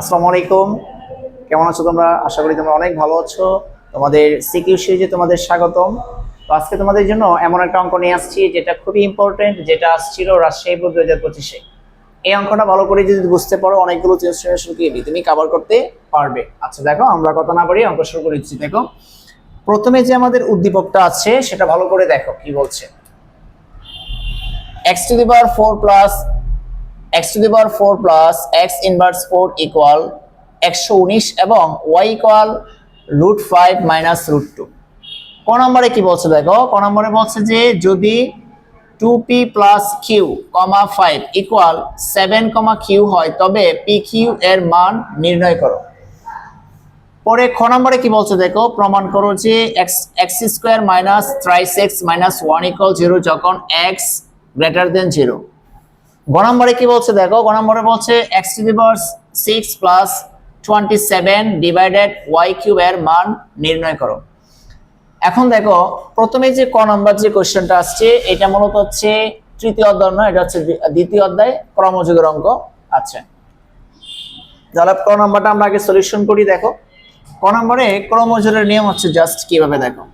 আসসালামু আলাইকুম। কেমন আছো তোমরা? আশা করি তোমরা অনেক ভালো আছো। তোমাদের সিকিউ সিরিজে তোমাদের স্বাগতম। তো আজকে তোমাদের জন্য এমন একটা অঙ্ক নিয়ে আসছি, যেটা খুবই ইম্পর্টেন্ট যেটা আসছিল রাজশাহী বোর্ড দু হাজার পঁচিশে। এই অঙ্কটা ভালো করে যদি বুঝতে পারো, অনেকগুলো ইনস্টিটিউশনকে তুমি কভার করতে পারবে। আচ্ছা দেখো, আমরা কথা না বলি অঙ্ক শুরু করে দিচ্ছি, দেখো। প্রথমে যে আমাদের উদ্দীপকটা আছে, সেটা ভালো করে দেখো, কি বলছে। x to the power 4 plus x to the power 4 plus x inverse 4 equal 119 এবং y equal root 5 minus root 2 ক নম্বরে কি বলছে দেখো? ক নম্বরে বলছে যে যদি 2p plus q, 5 equal 7, q হয় তবে pq এর মান নির্ণয় করো। পরে খ নম্বরে কি বলছে দেখো? প্রমাণ করো যে x x square minus thrice x minus one equal zero যখন এক্স গ্রেটার দেন জিরো গ নম্বরে কি বলছে? দেখো গ নম্বরে বলছে x to the power six plus twenty seven divided y cube এর মান নির্ণয় করো। এখন দেখো, প্রথমে যে ক নম্বর যে কোশ্চেনটা আসছে, এটা মূলত হচ্ছে তৃতীয় অধ্যায় নয়, এটা হচ্ছে দ্বিতীয় অধ্যায় ক্রমযুগের অঙ্ক। আচ্ছা। তাহলে ক নম্বরটা আমরা আগে সলিউশন করি, দেখো। ক নম্বরে ক্রমজোরের নিয়ম হচ্ছে জাস্ট কীভাবে দেখো?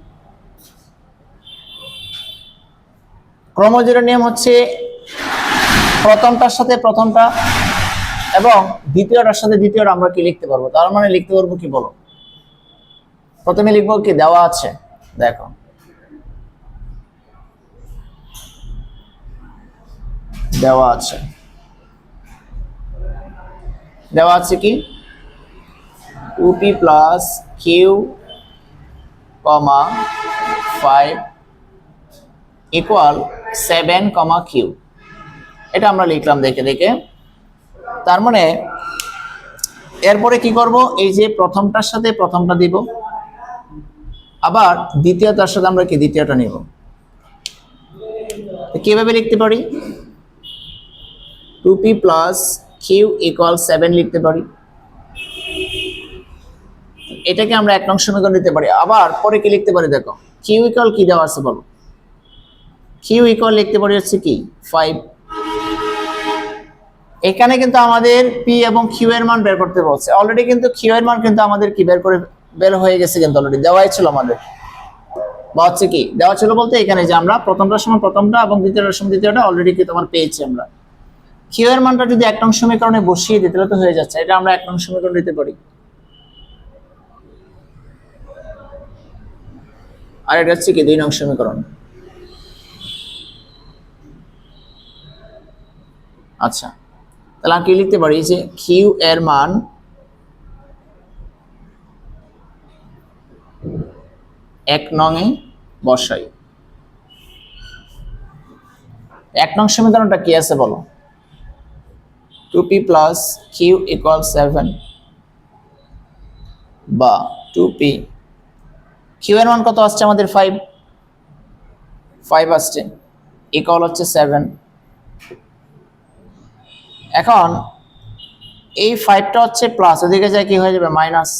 ক্রমজোরের নিয়ম হচ্ছে প্রথমটার সাথে প্রথমটা এবং দ্বিতীয়টার সাথে দ্বিতীয়টা আমরা কি লিখতে পারব? তার মানে লিখতে পারব কি বলো? প্রথমে লিখব কি দেওয়া আছে? দেখো। দেওয়া আছে। দেওয়া আছে কি? P plus q comma five equal seven comma q এটা আমরা লিখলাম দেখে দেখে। তার মানে এরপরে কি করব? এই যে প্রথমটার সাথে প্রথমটা দিব। আবার দ্বিতীয়টার সাথে আমরা কি দ্বিতীয়টা নিব? কীভাবে লিখতে পারি? Two p plus q equal seven লিখতে পারি। এটাকে আমরা এক নং সমীকরণ নিতে পারি। আবার পরে কি লিখতে পারি দেখো? কিউ ইকুয়াল কি দেওয়া আছে বলো? কিউ ইকুয়াল লিখতে পারি হচ্ছে কি? ফাইভ এখানে কিন্তু আমাদের পি এবং কিউ এর মান বের করতে বলছে। অলরেডি কিন্তু কিউ এর মান কিন্তু আমাদের কি বের করে, বের হয়ে গেছে কিন্তু অলরেডি দেওয়াই ছিল আমাদের। বা হচ্ছে কি, দেওয়া ছিল বলতে এখানে যে আমরা প্রথমটার সময় প্রথমটা এবং দ্বিতীয়টার সময় দ্বিতীয়টা অলরেডি কি তোমার পেয়েছি আমরা। কিউ এর মানটা যদি এক নং সমীকরণে বসিয়ে দিতে তাহলে তো হয়ে যাচ্ছে। এটা আমরা এক নং সমীকরণ দিতে পারি। আর এটা হচ্ছে কি, দুই নং সমীকরণ। আচ্ছা। তাহলে আমি কি লিখতে পারি যে কিউ এর মান এক নঙে বসাই। এক নং সমীকরণটা কি আছে বলো? Two p plus q equal seven বা টু পি কিউ এর মান কত আসছে আমাদের ফাইভ ফাইভ আসছে। ইকুয়াল হচ্ছে সেভেন এখন এই ফাইভটা হচ্ছে প্লাস ওদিকে যায় কি হয়ে যাবে? মাইনাস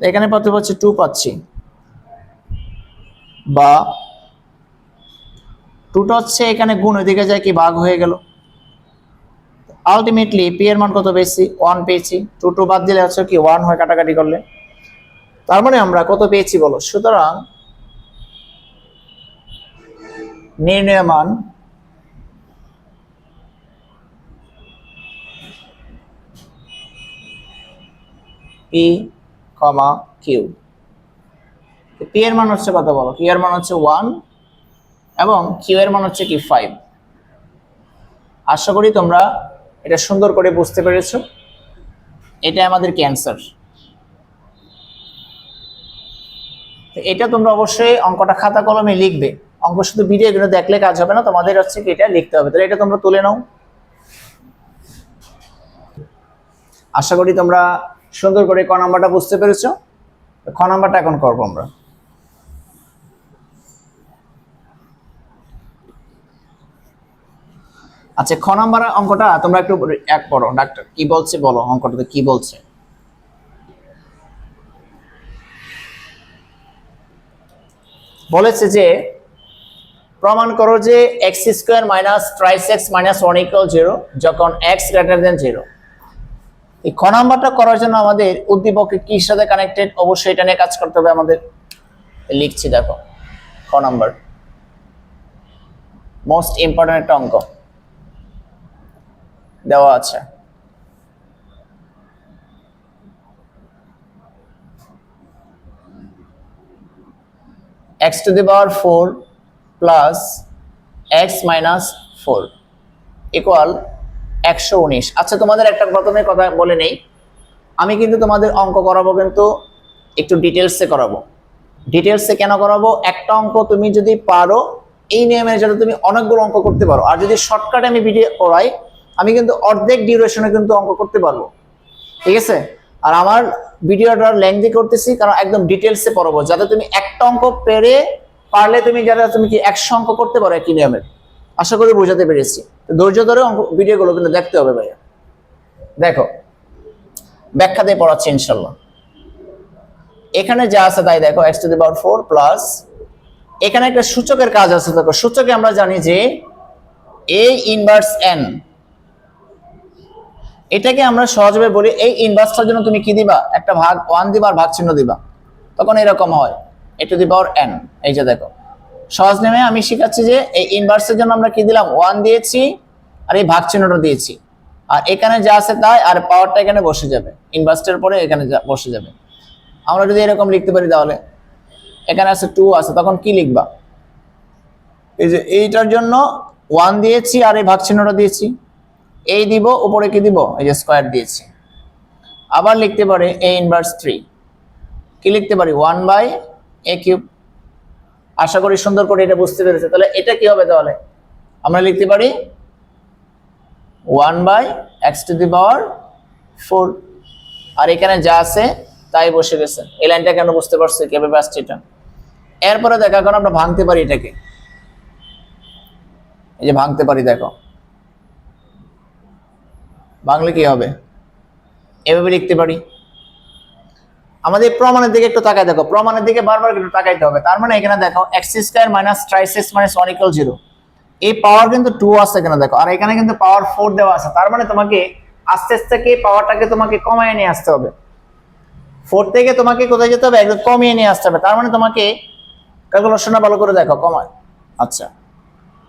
এখানে পাতে পাচ্ছি টু পাচ্ছি। বা টুটা হচ্ছে এখানে গুণ ওইদিকে যায় কি ভাগ হয়ে গেল। আলটিমেটলি পি এর মান কত পেয়েছি? ওয়ান পেয়েছি। টু টু বাদ দিলে হচ্ছে কি ওয়ান হয় কাটাকাটি করলে। তার মানে আমরা কত পেয়েছি বলো? সুতরাং নির্ণয় মান পি কমা কিউ পি এর মান হচ্ছে কত বলো? কিউ এর মান হচ্ছে ওয়ান এবং কিউ এর মান হচ্ছে কি ফাইভ আশা করি তোমরা এটা সুন্দর করে বুঝতে পেরেছ। এটা আমাদের ক্যান্সার এটা তোমরা অবশ্যই অঙ্কটা খাতা কলমে লিখবে। অঙ্ক শুধু ভিডিওগুলো দেখলে কাজ হবে না, তোমাদের হচ্ছে কি এটা লিখতে হবে। তাহলে এটা তোমরা তুলে নাও। আশা করি তোমরা সুন্দর করে ক নাম্বারটা বুঝতে পেরেছ। খ নাম্বারটা এখন করব আমরা। আচ্ছা খ নাম্বার অঙ্কটা তোমরা একটু এক পড়ো। ডাক্তার, কি বলছে বলো? অঙ্কটাতে কি বলছে? বলেছে যে প্রমাণ করো যে x square minus thrice x minus one equal zero যখন এক্স গ্রেটার দেন জিরো এই খ নাম্বারটা করার জন্য আমাদের উদ্দীপকে কি সাথে কানেক্টেড অবশ্যই এটা নিয়ে কাজ করতে হবে আমাদের। লিখছি দেখো, খ নাম্বার। মোস্ট ইম্পর্টেন্ট একটা অঙ্ক। দেওয়া আছে। x to the power 4 plus x minus 4 equal একশো উনিশ। আচ্ছা তোমাদের একটা প্রথমে কথা বলে নেই। আমি কিন্তু তোমাদের অঙ্ক করাবো কিন্তু একটু ডিটেলসে করাবো। ডিটেলসে কেন করাবো? একটা অঙ্ক তুমি যদি পারো, এই নিয়মের জন্য তুমি অনেকগুলো অঙ্ক করতে পারো। আর যদি শর্টকাটে আমি ভিডিও করাই, আমি কিন্তু অর্ধেক ডিউরেশনে কিন্তু অঙ্ক করতে পারব। ঠিক আছে? আর আমার ভিডিওটা লেংদি করতেছি, কারণ একদম ডিটেলসে পড়াবো। যাতে তুমি একটা অঙ্ক পেরে পারলে তুমি যাতে তুমি কি একশো অঙ্ক করতে পারো একই নিয়মের আশা করি বোঝাতে পেরেছি। ধৈর্য ধরে অঙ্ক ভিডিওগুলো কিন্তু দেখতে হবে ভাইয়া। দেখো, ব্যাখ্যা দিয়ে পড়াচ্ছি ইনশাল্লাহ এখানে যা আছে তাই দেখো x to the power four plus এখানে একটা সূচকের কাজ আছে, দেখো, সূচকে আমরা জানি যে এ ইনভার্স এন এটাকে আমরা সহজভাবে বলি এই ইনভার্সটার জন্য তুমি কি দিবা? একটা ভাগ ওয়ান দিবা আর ভাগ চিহ্ন দিবা। তখন এরকম হয়। এ টু দি পাওয়ার এন এই যে দেখো। সহজ নেমে আমি শিখাচ্ছি যে এই ইনভার্সের জন্য আমরা কি দিলাম? ওয়ান দিয়েছি, আর এই ভাগ চিহ্নটা দিয়েছি। আর এখানে যা আছে তাই, আর পাওয়ারটা এখানে বসে যাবে। ইনভার্সটার পরে এখানে বসে যাবে। আমরা যদি এরকম লিখতে পারি তাহলে। এখানে আছে টু আছে, তখন কি লিখবা? এই যে এইটার জন্য ওয়ান দিয়েছি, আর এই ভাগ চিহ্নটা দিয়েছি। এই দিব, উপরে কি দিব? এই যে স্কোয়ার দিয়েছি। আবার লিখতে পারি এ ইনভার্স থ্রি কি লিখতে পারি? ওয়ান বাই এ কিউব আশা করি সুন্দর করে এটা বুঝতে পেরেছে। তাহলে এটা কি হবে তাহলে? আমরা লিখতে পারি one by x to the power four আর এখানে যা আছে, তাই বসে গেছে। এই লাইনটা কেন বুঝতে পারছি? কীভাবে আসছে এটা? এরপরে দেখো, এখন আমরা ভাঙতে পারি এটাকে। এই যে ভাঙতে পারি, দেখো। বাংলা কি হবে? এভাবে লিখতে পারি। আমাদের প্রমাণের দিকে একটু তাকায় দেখো। প্রমাণের দিকে বারবার একটু তাকাইতে হবে। তার মানে এখানে দেখো x square minus thrice x minus one equal zero এই পাওয়ার কিন্তু টু আছে এখানে দেখো। আর এখানে কিন্তু পাওয়ার ফোর দেওয়া আছে। তার মানে তোমাকে আস্তে আস্তে কি পাওয়ারটাকে তোমাকে কমায় নিয়ে আসতে হবে। ফোর থেকে তোমাকে কোথায় যেতে হবে? একদম কমিয়ে নিয়ে আসতে হবে। তার মানে তোমাকে ক্যালকুলেশনটা ভালো করে দেখো, কমায়। আচ্ছা।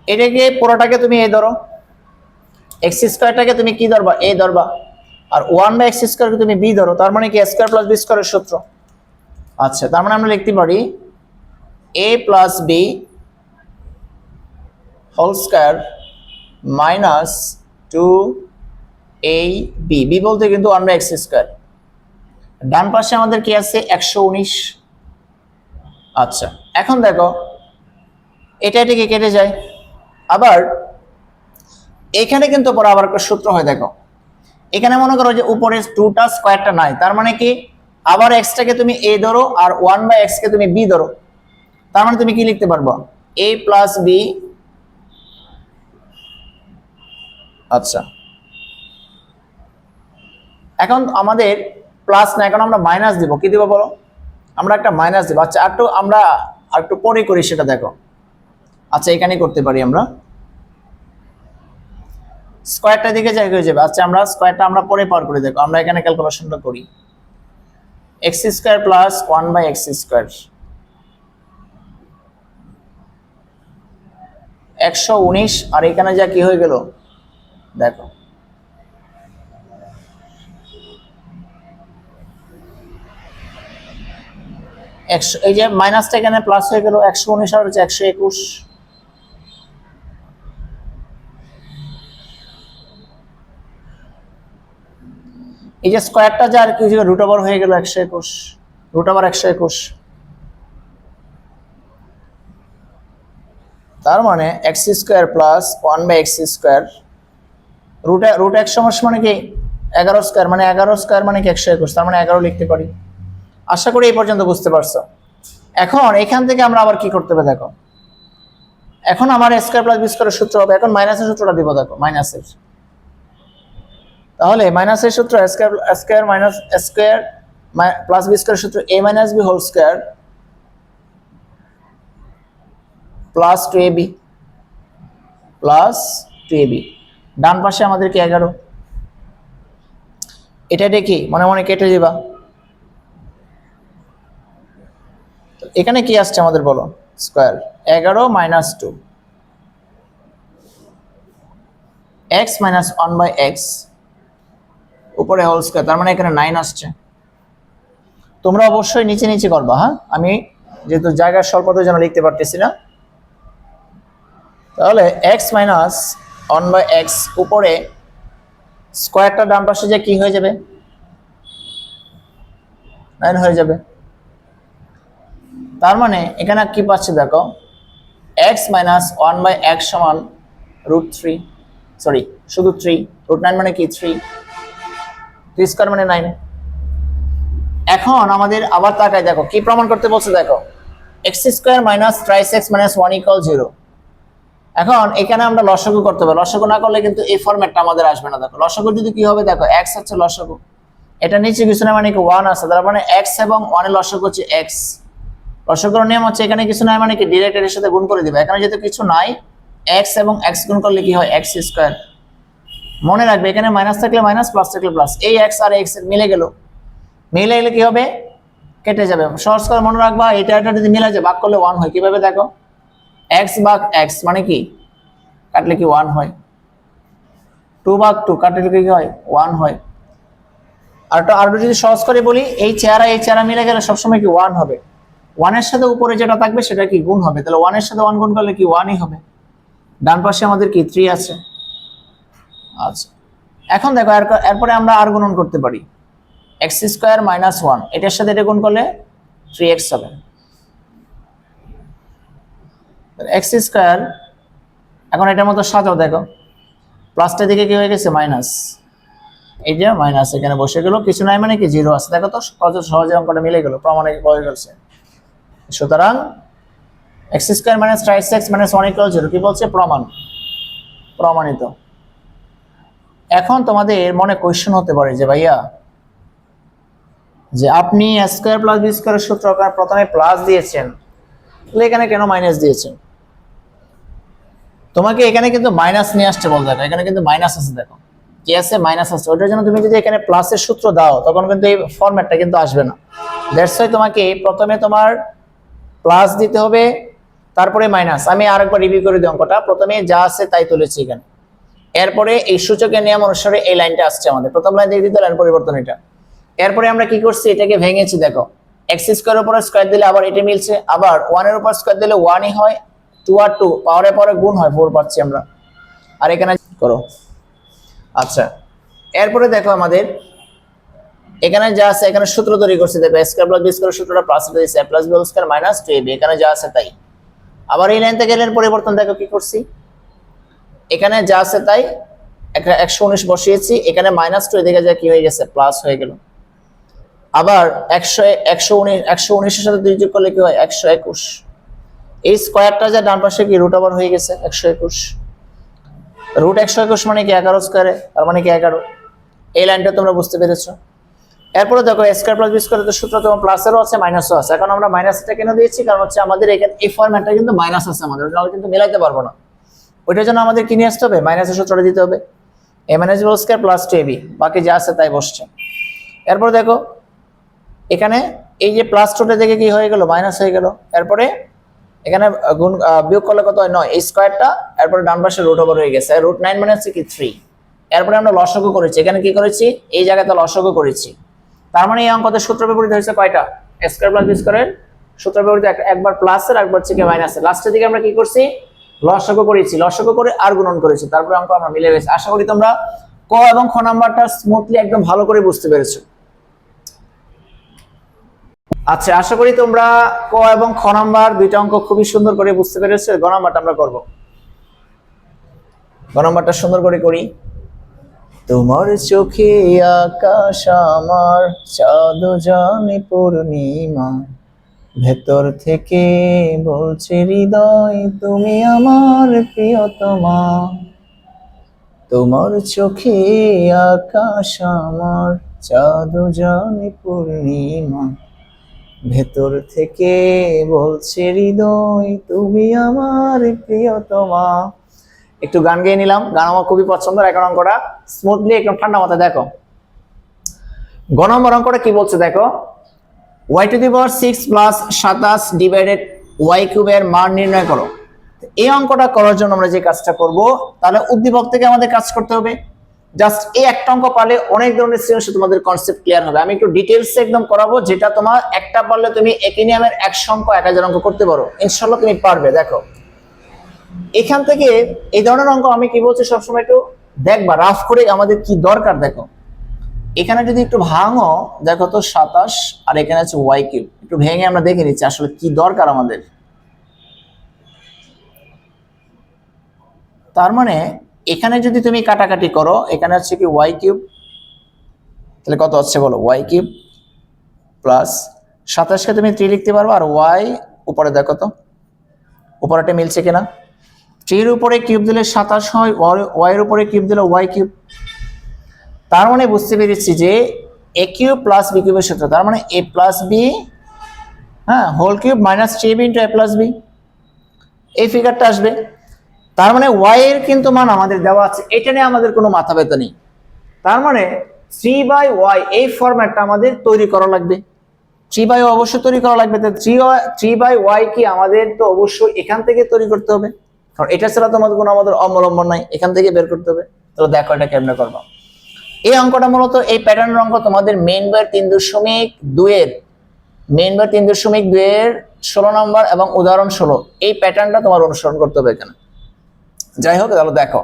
এটাকে পুরোটাকে তুমি এই ধরো। এক্স স্কোয়ারটাকে তুমি কি ধরবা? এ ধরবা। আর ওয়ান বাই এক্স স্কোয়ারকে তুমি বি ধরো, তার মানে কি? স্কোয়ার প্লাস বি স্কোয়ারের সূত্র। আচ্ছা তার মানে আমরা লিখতে পারি a plus b whole square minus two a b b বলতে কিন্তু ওয়ান বাই এক্স স্কোয়ার ডান পাশে আমাদের কি আছে? একশো উনিশ। আচ্ছা এখন দেখো, এটা এটাকে কেটে যায়। আবার এখানে কিন্তু পরে আবার একটা সূত্র হয়, দেখো। এখানে মনে করো যে উপরে টুটা স্কোয়ারটা নাই, তার মানে কি? আবার এক্সটাকে তুমি এ ধরো আর ওয়ান বাই এক্স কে তুমি বি ধরো। তার মানে তুমি কি লিখতে পারব? এ প্লাস বি আচ্ছা। এখন আমাদের প্লাস না, এখন আমরা মাইনাস দিব, কি দিব বলো? আমরা একটা মাইনাস দিব। আচ্ছা আর একটু আমরা আর একটু পরে করি, সেটা দেখো। আচ্ছা এখানে করতে পারি আমরা। স্কোয়ারটা দিকে যাই হয়ে যাবে। আচ্ছা আমরা স্কোয়ারটা আমরা পরে পার করে দেখো। আমরা এখানে ক্যালকুলেশনটা করি। X square plus one by x square একশো উনিশ, আর এখানে যা কি হয়ে গেল? দেখো। একশো, এই যে মাইনাসটা এখানে প্লাস হয়ে গেল, একশো উনিশ আর হচ্ছে একশো একুশ। এই যে স্কোয়ারটা যা আর কি রুট ওভার হয়ে গেল একশো একুশ রুট ওভার একশো একুশ। তার মানে x square plus one by x square root root একশো মাস মানে কি? এগারো স্কোয়ার মানে এগারো স্কোয়ার মানে কি একশো একুশ, তার মানে এগারো লিখতে পারি। আশা করি এই পর্যন্ত বুঝতে পারছ। এখন এখান থেকে আমরা আবার কি করতে হবে দেখো। এখন আমার স্কোয়ার প্লাস বি স্কোয়ারের সূত্র হবে, এখন মাইনাসের সূত্রটা দিব দেখো মাইনাসের তাহলে মাইনাসের সূত্র square square minus square plus b square সূত্র a minus b whole square plus two a b plus two a b ডান পাশে আমাদের কি এগারো। এটা কি মনে মনে কেটে দিবা। এখানে কি আসছে আমাদের বলো? স্কোয়ার এগারো minus two x minus one by x উপরে হোল স্কোয়ার তার মানে এখানে নাইন আসছে। তোমরা অবশ্যই নিচে নিচে করবা হ্যাঁ? আমি যেহেতু জায়গার স্বল্পতার জন্য লিখতে পারতেছি না। তাহলে x minus one by x উপরে স্কোয়ারটা ডান পাশে যে কি হয়ে যাবে? নাইন হয়ে যাবে। তার মানে এখানে কি পাচ্ছি দেখো? X minus one by x সমান রুট থ্রি সরি শুধু থ্রি রুট নাইন মানে কি? থ্রি থ্রি স্কোয়ার মানে নাইন এখন আমাদের আবার তাকায় দেখো, কি প্রমাণ করতে বলছে, দেখো x square minus thrice x minus one equal zero এখন এখানে আমরা লসগু করতে হবে লসগু না করলে কিন্তু এই ফরম্যাটটা আমাদের আসবে না, দেখো। লসগু যদি কি হবে, দেখো এক্স হচ্ছে লসগু। এটা নিচে কিছু না মানে কি ওয়ান আছে, তার মানে এক্স এবং ওয়ানের লসগু হচ্ছে এক্স লসগুর নিয়ম হচ্ছে এখানে কিছু নাই মানে কি ডিরেক্ট এর সাথে গুণ করে দিবে। এখানে যেহেতু কিছু নাই এক্স এবং এক্স গুণ করলে কি হয় এক্স স্কোয়ার মনে রাখবে, এখানে মাইনাস থাকলে মাইনাস প্লাস থাকলে প্লাস এই এক্স আর এক্স মিলে গেল। মিলে গেলে কি হবে? কেটে যাবে। সহজ করে মনে রাখবা এটা এটা যদি মিলে যায়, ভাগ করলে ওয়ান হয়। কীভাবে দেখো? এক্স ভাগ এক্স মানে কি? কাটলে কি ওয়ান হয়? টু ভাগ টু কাটলে কি হয়? ওয়ান হয়। আর আরও যদি সহজ করে বলি, এই চেহারা এই চেহারা মিলে গেলে সবসময় কি ওয়ান হবে? ওয়ানের সাথে উপরে যেটা থাকবে, সেটা কি গুণ হবে? তাহলে ওয়ানের সাথে ওয়ান গুণ করলে কি ওয়ানই হবে? ডান পাশে আমাদের কি থ্রি আছে? আচ্ছা। এখন দেখো, এর- এরপরে আমরা আর গুণন করতে পারি। এক্স স্কোয়ার মাইনাস ওয়ান, এটার সাথে এটা গুণ করলে থ্রি এক্স হবে। এক্স স্কোয়ার, এখন এটার মতো সাজাও, দেখো। প্লাসটার দিকে কি হয়ে গেছে? মাইনাস এই যে মাইনাস এখানে বসে গেল, কিছু নাই মানে কি? জিরো আছে। দেখো তো কত সহজে অঙ্কটা মিলে গেল, প্রমাণে হয়ে গেছে। সুতরাং x square minus thrice x minus equal zero কি বলছে? প্রমাণ। প্রমাণিত। এখন তোমাদের মনে কোয়েশ্চেন হতে পারে যে, ভাইয়া, যে আপনি স্কোয়ার প্লাস বি স্কোয়ারের সূত্র প্রথমে প্লাস দিয়েছেন, তাহলে এখানে কেন মাইনাস দিয়েছেন? তোমাকে এখানে কিন্তু মাইনাস নিয়ে আসছে বল দেখো এখানে কিন্তু মাইনাস আছে দেখো। কি আছে? মাইনাস আছে। ওটার জন্য তুমি যদি এখানে প্লাসের সূত্র দাও, তখন কিন্তু এই ফরম্যাটটা কিন্তু আসবে না। দ্যাটস ওয়াই তোমাকে প্রথমে তোমার প্লাস দিতে হবে, তারপরে মাইনাস আমি আরেকবার রিভিউ করে দিই অঙ্কটা। প্রথমে যা আছে তাই তুলেছি এখানে। এরপরে এই সূচকের নিয়ম অনুসারে এই লাইনটা আসছে আমাদের। প্রথম লাইন দিয়ে দিতে লাইন পরিবর্তন এটা। এরপরে আমরা কি করছি? এটাকে ভেঙেছি, দেখো। এক্স স্কোয়ার উপরে স্কোয়ার দিলে আবার এটা মিলছে। আবার ওয়ানের উপর স্কোয়ার দিলে ওয়ানই হয় টু আর টু পাওয়ারে পরে গুণ হয় ফোর পাচ্ছি আমরা। আর এখানে করো। আচ্ছা এরপরে দেখো আমাদের, এখানে যা আছে, এখানে সূত্র তৈরি করছে। দেখো স্কোয়ার প্লাস বি স্কোয়ার সূত্রটা প্লাস দিয়েছে plus B square minus two A B এখানে যা আছে তাই। আবার এই লাইন থেকে পরিবর্তন, দেখো কি করছি? এখানে যা আছে তাই একশো উনিশ বসিয়েছি, এখানে মাইনাস টু এদিকে যা কি হয়ে গেছে? প্লাস হয়ে গেল। আবার একশো একশো উনিশ, একশো উনিশের সাথে দুই যোগ করলে কি হয়? একশো একুশ। এই স্কোয়ারটা যা ডান পাশে কি রুট আবার হয়ে গেছে? একশো একুশ। রুট একশো একুশ মানে কি এগারো স্কোয়ারে তার মানে কি এগারো? এই লাইনটা তোমরা বুঝতে পেরেছ। এরপরে দেখো স্কোয়ার প্লাস বি স্কোয়ার সূত্র তোমার প্লাসেরও আছে মাইনাসও আছে। এখন আমরা মাইনাসটা কেন দিয়েছি? কারণ হচ্ছে আমাদের এখানে এই ফরম্যাটটা কিন্তু মাইনাস আছে আমাদের। কিন্তু মিলাইতে পারব না। ওইটার জন্য আমাদের কি নিয়ে আসতে হবে মাইনাসের সূত্রটা দিতে হবে। A minus B square plus two A B বাকি যা আছে তাই বসছে। এরপর দেখো, এখানে এই যে প্লাস টুটা থেকে কি হয়ে গেল মাইনাস হয়ে গেল। এরপরে এখানে গুণ বিয়োগ করলে কত হয়? নয়। এই স্কোয়ারটা এরপরে ডান পাশে রুট ওভার হয়ে গেছে। রুট নাইন মানে কি? থ্রি এরপরে আমরা লসগু করেছি। এখানে কি করেছি? এই জায়গাতে লসগু করেছি। তার মানে এই অঙ্কতে সূত্র বিপরীত হয়েছে কয়টা? স্কোয়ার প্লাস বি স্কোয়ারের সূত্র বিপরীত এক- একবার প্লাসের একবার হচ্ছে কি মাইনাসের লাস্টের দিকে আমরা কি করছি? লসগু করেছি, লসগু করে আর গুণন করেছি, তারপরে অঙ্ক আমরা মিলে গেছি। আশা করি তোমরা ক এবং খ নাম্বারটা স্মুথলি একদম ভালো করে বুঝতে পেরেছ। আচ্ছা আশা করি তোমরা ক এবং খ নাম্বার দুইটা অঙ্ক খুবই সুন্দর করে বুঝতে পেরেছ। গ নাম্বারটা আমরা করব। গ নাম্বারটা সুন্দর করে করি। তোমার চোখে আকাশ আমার, চাঁদ জানে পূর্ণিমা। ভেতর থেকে বলছে, হৃদয়, তুমি আমার প্রিয়তমা। তোমার চোখে আকাশ আমার চাঁদ জানে পূর্ণিমা। ভেতর থেকে বলছে, হৃদয়, তুমি আমার প্রিয়তমা। একটু গান গেয়ে নিলাম। গান আমার খুবই পছন্দ এখন অঙ্কটা। স্মুথলি একদম ঠান্ডা মাথায় দেখো। গ নম্বর অঙ্কটা কি বলছে দেখো? Y to the power six plus সাতাশ ডিভাইডেড ওয়াই কিউবের মান নির্ণয় করো। এই অঙ্কটা করার জন্য আমরা যে কাজটা করব, তাহলে উদ্দীপক থেকে আমাদের কাজ করতে হবে। জাস্ট এই একটা অঙ্ক পারলে অনেক ধরনের সৃজনশীল তোমাদের কনসেপ্ট ক্লিয়ার হবে। আমি একটু ডিটেলস একদম করাবো, যেটা তোমার একটা পারলে তুমি একই নিয়মের একশো অঙ্ক, এক হাজার অঙ্ক করতে পারো। ইনশাল্লাহ তুমি পারবে, দেখো। এখান থেকে এই ধরনের অঙ্ক আমি কি বলছি সবসময় একটু দেখবা রাফ করে আমাদের কি দরকার, দেখো। এখানে যদি একটু ভাঙো, দেখো তো সাতাশ, আর এখানে আছে ওয়াই কিউব একটু ভেঙে আমরা দেখে নিচ্ছি আসলে কি দরকার আমাদের। তার মানে এখানে যদি তুমি কাটাকাটি করো, এখানে হচ্ছে কি ওয়াই কিউব তাহলে কত হচ্ছে বলো? ওয়াই কিউব প্লাস সাতাশকে তুমি থ্রি লিখতে পারবে, আর ওয়াই উপরে দেখো তো, উপরেটা মিলছে কিনা? থ্রির উপরে কিউব দিলে সাতাশ হয় ওয়াইয়ের উপরে কিউব দিলে ওয়াই কিউব তার মানে বুঝতে পেরেছি যে এ কিউব প্লাস বি কিউবের সূত্র, তার মানে এ প্লাস বি হ্যাঁ whole cube minus three B into A plus B এই ফিগারটা আসবে। তার মানে ওয়াই এর কিন্তু মান আমাদের দেওয়া আছে, এটা নিয়ে আমাদের কোনো মাথা ব্যথা নেই। তার মানে থ্রি বাই ওয়াই এই ফরম্যাটটা আমাদের তৈরি করা লাগবে। থ্রি বাই অবশ্যই তৈরি করা লাগবে তো থ্রি থ্রি বাই ওয়াই কি আমাদের তো অবশ্যই এখান থেকে তৈরি করতে হবে। কারণ এটা ছাড়া তো আমাদের কোনো আমাদের অবলম্বন নাই, এখান থেকে বের করতে হবে। তো দেখো এটা কেমনে করব। এই অঙ্কটা মূলত এই প্যাটার্নের অঙ্ক তোমাদের মেইন বইয়ের তিন দশমিক দুয়ের মেইন বইয়ের তিন দশমিক দুয়ের ষোলো নম্বর এবং উদাহরণ ষোলো, এই প্যাটার্নটা তোমার অনুসরণ করতে হবে এখানে। যাই হোক, তাহলে দেখো।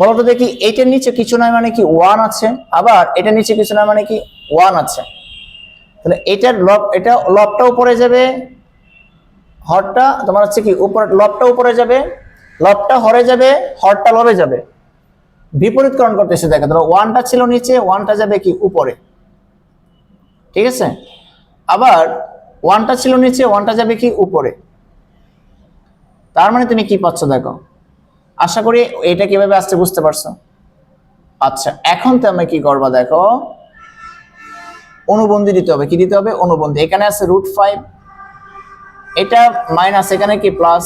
বলো তো দেখি এটার নিচে কিছু নয় মানে কি ওয়ান আছে, আবার এটার নিচে কিছু নয় মানে কি ওয়ান আছে। তাহলে এটার লব, এটা লবটা উপরে যাবে, হরটা তোমার হচ্ছে কি, উপরে, লবটা উপরে যাবে, লবটা হরে যাবে, হরটা লবে যাবে। বিপরীতকরণ করতেছে দেখো ধরো ওয়ানটা ছিল নিচে ওয়ানটা যাবে কি উপরে। ঠিক আছে? আবার ওয়ানটা ছিল নিচে ওয়ানটা যাবে কি উপরে। তার মানে তুমি কি পাচ্ছ দেখো? আশা করি এটা কীভাবে আসতে বুঝতে পারছ? আচ্ছা এখন তুমি কি করবা দেখো? অনুবন্ধী দিতে হবে। কি দিতে হবে? অনুবন্ধী। এখানে আছে রুট ফাইভ এটা মাইনাস এখানে কি? প্লাস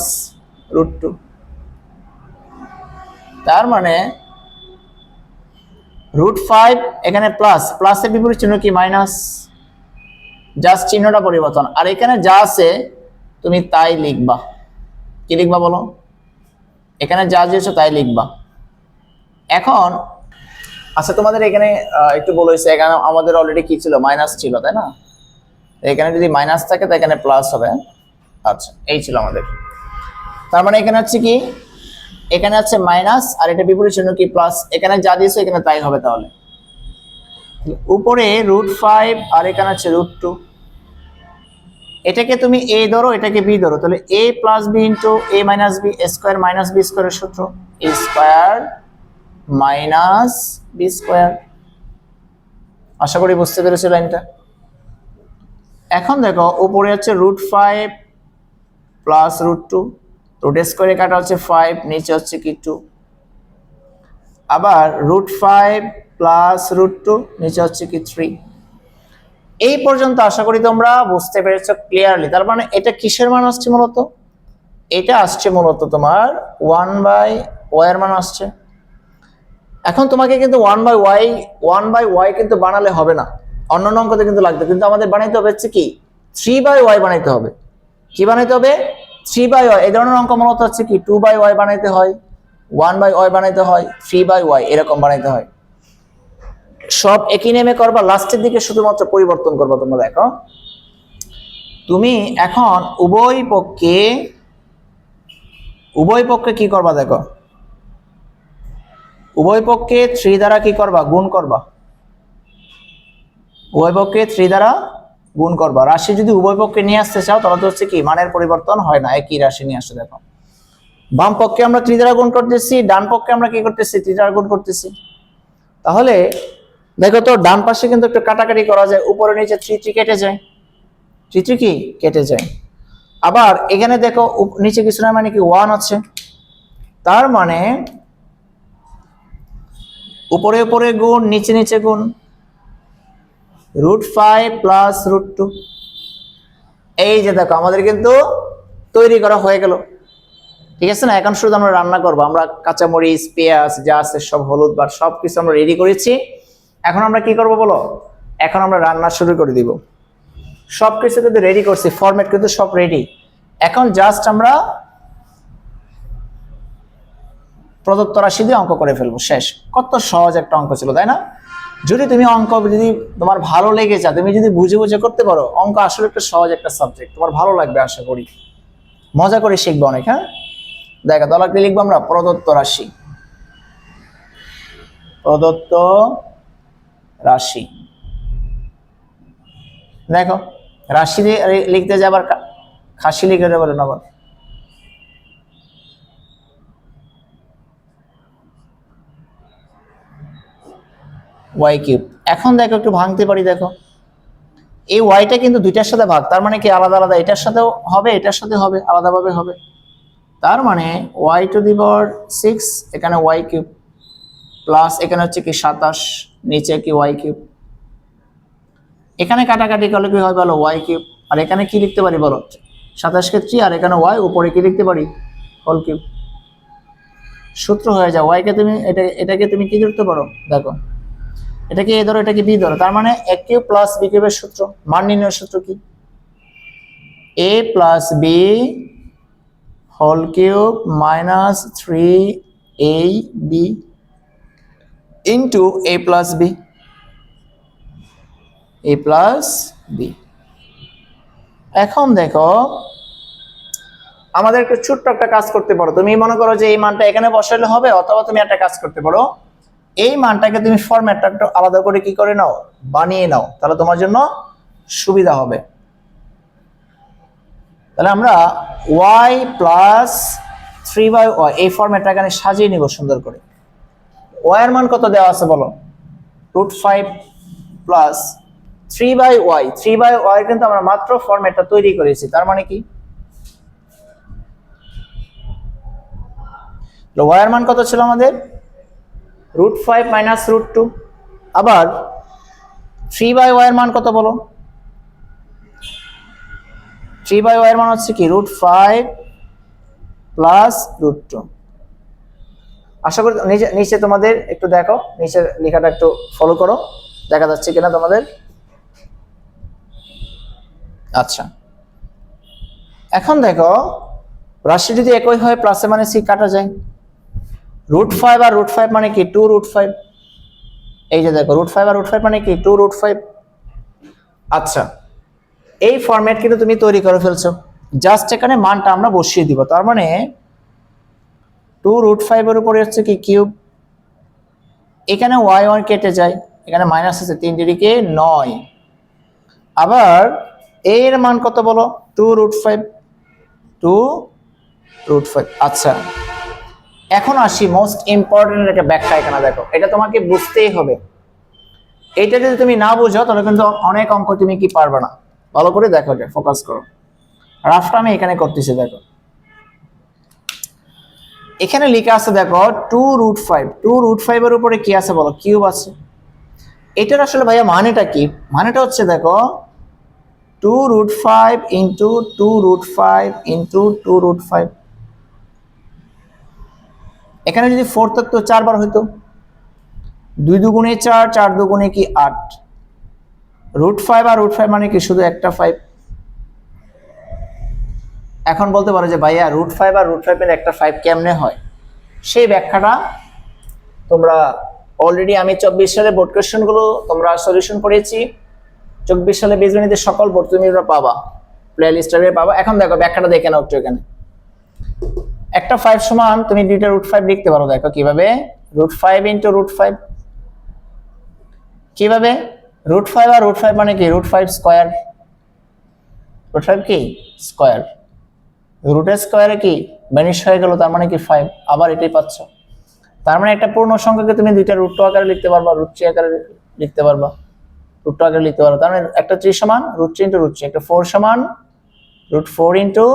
রুট টু তার মানে রুট ফাইভ, এখানে প্লাস প্লাসের বিপরীত চিহ্ন কি? মাইনাস জাস্ট চিহ্নটা পরিবর্তন। আর এখানে যা আছে, তুমি তাই লিখবা। কি লিখবা বলো? এখানে যা দিয়েছ তাই লিখবা। এখন আচ্ছা তোমাদের এখানে একটু বলেছে এখানে আমাদের অলরেডি কি ছিল? মাইনাস ছিল, তাই না? এখানে যদি মাইনাস থাকে, তো এখানে প্লাস হবে। আচ্ছা এই ছিল আমাদের। তার মানে এখানে হচ্ছে কি? এখানে আছে মাইনাস, আর এটা বিপরীত চিহ্ন কি প্লাস এখানে যা দিয়েছ, এখানে তাই হবে তাহলে। উপরে রুট ফাইভ আর এখানে আছে রুট টু এটাকে তুমি এ ধরো, এটাকে বি ধরো। তাহলে A plus B into A minus B square minus B স্কোয়ারের সূত্র। A square minus B square আশা করি বুঝতে পেরেছ লাইনটা। এখন দেখো, উপরে হচ্ছে root five plus root two root স্কোয়ারে কাটা হচ্ছে ফাইভ নিচে হচ্ছে কি টু আবার root five plus root two নিচে হচ্ছে কি থ্রি এই পর্যন্ত আশা করি তোমরা বুঝতে পেরেছ ক্লিয়ারলি তার মানে এটা কিসের মান আসছে মূলত? এটা আসছে মূলত তোমার ওয়ান বাই ওয়াই এর মান আসছে। এখন তোমাকে কিন্তু one by Y one by Y কিন্তু বানালে হবে না। অন্য অঙ্কতে কিন্তু লাগবে। কিন্তু আমাদের বানাইতে হবে হচ্ছে কি? থ্রি বাই ওয়াই বানাইতে হবে। কি বানাইতে হবে? থ্রি বাই ওয়াই এই ধরনের অঙ্ক মূলত হচ্ছে কি টু বাই ওয়াই বানাইতে হয় ওয়ান বাই ওয়াই বানাইতে হয় থ্রি বাই ওয়াই এরকম বানাইতে হয়। সব একই নেমে করবা লাস্টের দিকে শুধুমাত্র পরিবর্তন করবা তোমরা দেখো। তুমি এখন উভয় পক্ষে উভয় পক্ষে কি করবা দেখো? উভয় পক্ষে থ্রি দ্বারা কি করবা? গুণ করবা। উভয় পক্ষে থ্রি দ্বারা গুণ করবা। রাশি যদি উভয় পক্ষে নিয়ে আসতে চাও, তাহলে তো হচ্ছে কি, মানের পরিবর্তন হয় না, একই রাশি নিয়ে আসে, দেখো। বাম পক্ষে আমরা থ্রি দ্বারা গুণ করতেছি, ডান পক্ষে আমরা কি করতেছি থ্রি দ্বারা গুণ করতেছি। তাহলে, দেখো তো, ডান পাশে কিন্তু একটু কাটাকাটি করা যায়, উপরে নিচে থ্রি থ্রি কেটে যায়। থ্রি থ্রি কি? কেটে যায়। আবার এখানে দেখো নিচে কিছু না মানে কি, ওয়ান আছে। তার মানে উপরে উপরে গুণ, নিচে নিচে গুণ। Root five plus root two এই যে দেখো, আমাদের কিন্তু তৈরি করা হয়ে গেল। ঠিক আছে না? এখন শুধু আমরা রান্না করব। আমরা কাঁচামরিচ, পেঁয়াজ, যা আছে সব হলুদ বা সব কিছু আমরা রেডি করেছি। এখন আমরা কি করব বলো? এখন আমরা রান্না শুরু করে দিব। সব কিছু কিন্তু রেডি করছি। ফরম্যাট কিন্তু সব রেডি এখন জাস্ট আমরা প্রদত্ত রাশি দিয়ে অঙ্ক করে ফেলব। শেষ। কত সহজ একটা অঙ্ক ছিল, তাই না? যদি তুমি অঙ্ক যদি তোমার ভালো লেগে যায়, তুমি যদি বুঝে বুঝে করতে পারো, অঙ্ক আসলে একটা সহজ একটা সাবজেক্ট তোমার ভালো লাগবে আশা করি। মজা করে শিখব অনেক হ্যাঁ? দেখো দলাকে লিখব আমরা? প্রদত্ত রাশি। প্রদত্ত রাশি। দেখো, রাশি লিখতে যাবার খাসি লিখে দেবো আবার ওয়াই কিউব এখন দেখো, একটু ভাঙতে পারি, দেখো। এই ওয়াইটা কিন্তু দুইটার সাথে ভাগ, তার মানে কি আলাদা আলাদা? এটার সাথেও হবে, এটার সাথে হবে, আলাদাভাবে হবে। তার মানে Y to the power six এখানে ওয়াই কিউব প্লাস এখানে হচ্ছে কি সাতাশ, নিচে কি ওয়াই কিউব এখানে কাটাকাটি করলে কি হয় বলো? ওয়াই কিউব আর এখানে কি লিখতে পারি বলো? সাতাশকে থ্রি আর এখানে ওয়াই উপরে কি লিখতে পারি? হোল কিউব সূত্র হয়ে যায়। ওয়াইকে তুমি, এটা, এটাকে তুমি কি করতে পারো দেখো। এটাকে এ ধরো এটাকে বি ধরো, তার মানে এক কিউব প্লাস বি কিউবের সূত্র, মান নির্ণয়ের সূত্র কি? A plus B whole cube minus three A B into A plus B A plus B এখন দেখো আমাদের একটু ছোট্ট একটা কাজ করতে পারো। তুমি মনে করো যে এই মানটা এখানে বসালে হবে, অথবা তুমি একটা কাজ করতে পারো। এই মানটাকে তুমি ফরম্যাটটা একটু আলাদা করে কি করে নাও? বানিয়ে নাও। তাহলে তোমার জন্য সুবিধা হবে। তাহলে আমরা Y plus three by Y এই ফরম্যাটটা এখানে সাজিয়ে নিব সুন্দর করে। ওয়াই এর মান কত দেওয়া আছে বলো? Root five plus three by Y three by Y কিন্তু আমরা মাত্র ফরম্যাটটা তৈরি করেছি। তার মানে কি? ওয়াই এর মান কত ছিল আমাদের? Root five minus root two আবার থ্রি বাই ওয়াই এর মান কত বলো? থ্রি বাই ওয়াই এর মান হচ্ছে কি? Root five plus root two আশা করি নিচে নিচে তোমাদের একটু দেখো। নিচের লেখাটা একটু ফলো করো। দেখা যাচ্ছে কিনা তোমাদের? আচ্ছা। এখন দেখো, রাশি যদি একই হয় প্লাসে মানে সি কাটা যায়। রুট ফাইভ আর রুট ফাইভ মানে কি? টু রুট ফাইভ এই যে দেখো রুট ফাইভ আর রুট ফাইভ মানে কি? টু রুট ফাইভ আচ্ছা। এই ফরম্যাট কিন্তু তুমি তৈরি করে ফেলছো। জাস্ট এখানে মানটা আমরা বসিয়ে দিব। তার মানে টু রুট ফাইভের উপরে হচ্ছে কি কিউব এখানে ওয়াই ওয়ান কেটে যায়। এখানে মাইনাস আছে তিন দিকে নয়। আবার এর মান কত বলো? Two root five two root five আচ্ছা। এখন আসি মোস্ট ইম্পর্টেন্ট একটা ব্যাখ্যা এখানে, দেখো। এটা তোমাকে বুঝতেই হবে। এটা যদি তুমি না বুঝো, তাহলে কিন্তু অনেক অঙ্ক তুমি কি পারবে না। ভালো করে দেখো এটা ফোকাস করো। রাফটা আমি এখানে করতেছি, দেখো। এখানে লেখা আছে, দেখো two root five two root ফাইভের উপরে কি আছে বলো? কিউব আছে। এটার আসলে ভাইয়া মানেটা কি? মানেটা হচ্ছে, দেখো two root five into two root five into two root five এখানে যদি ফোর থাকতো চারবার হইতো, দুই দুগুণে চার চার দুগুণে কি আট? রুট ফাইভ আর রুট ফাইভ মানে কি? শুধু একটা ফাইভ এখন বলতে পারো যে ভাইয়া রুট ফাইভ আর রুট ফাইভের একটা ফাইভ কেমনে হয়? সেই ব্যাখ্যাটা তোমরা অলরেডি আমি চব্বিশ সালে বোর্ড কোয়েশ্চেনগুলো তোমরা সলিউশন করেছি চব্বিশ সালে বীজগণিতের সকল বোর্ড তুমি পাবা। প্লে লিস্টারে পাবা। এখন দেখো ব্যাখ্যাটা দেখে নাও একটু এখানে। একটা ফাইভ সমান তুমি দুইটা রুট ফাইভ লিখতে পারো, দেখো কীভাবে? Root five into root five কীভাবে? রুট ফাইভ আর রুট ফাইভ মানে কি? Root five square root five কি? স্কোয়ার রুটের স্কোয়ারে কি? বেনিশ হয়ে গেল, তার মানে কি ফাইভ আবার এটাই পাচ্ছ। তার মানে একটা পূর্ণ সংখ্যাকে তুমি দুইটা রুট টু আকারে লিখতে পারবা রুট থ্রি আকারে লিখতে পারবা। রুট টু আকারে লিখতে পারবা। তার মানে একটা থ্রি সমান root three into root three একটা ফোর সমান root four into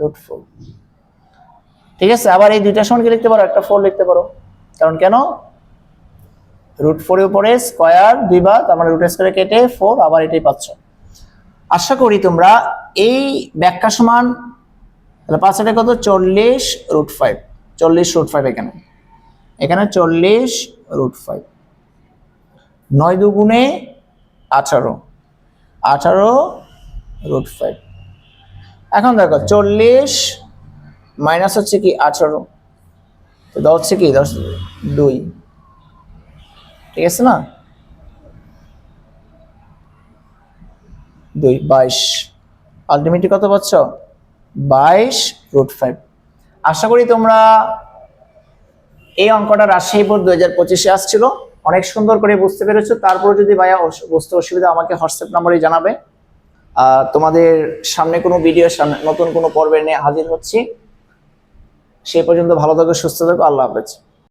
root four ঠিক আছে? আবার এই দুইটা সমান কি লিখতে পারো, একটা ফোর লিখতে পারো। কারণ কেন? রুট ফোরের উপরে স্কোয়ার দুইবার তার মানে রুট স্কোয়ারে কেটে ফোর আবার এটাই পাচ্ছ। আশা করি তোমরা এই ব্যাখ্যা সমান, তাহলে পাঁচ কত? চল্লিশ রুট ফাইভ চল্লিশ রুট ফাইভ এখানে। এখানে চল্লিশ রুট ফাইভ নয় দুগুণে আঠারো। আঠারো রুট ফাইভ এখন দেখো, চল্লিশ মাইনাস হচ্ছে কি আঠারো। দশ হচ্ছে কি? দশ, দুই। ঠিক আছে না? দুই, বাইশ। আলটিমেটলি কত পাচ্ছ? বাইশ রুট ফাইভ আশা করি তোমরা এই অঙ্কটা রাজশাহী বোর্ড দু হাজার পঁচিশে আসছিল। অনেক সুন্দর করে বুঝতে পেরেছ। তারপর যদি ভাইয়া বুঝতে অসুবিধা আমাকে হোয়াটসঅ্যাপ নম্বরে জানাবে। তোমাদের সামনে কোনো ভিডিও সামনে নতুন কোনো পর্বে নিয়ে হাজির হচ্ছি। সেই পর্যন্ত ভালো থাকো সুস্থ থাকো আল্লাহ হাফেজ।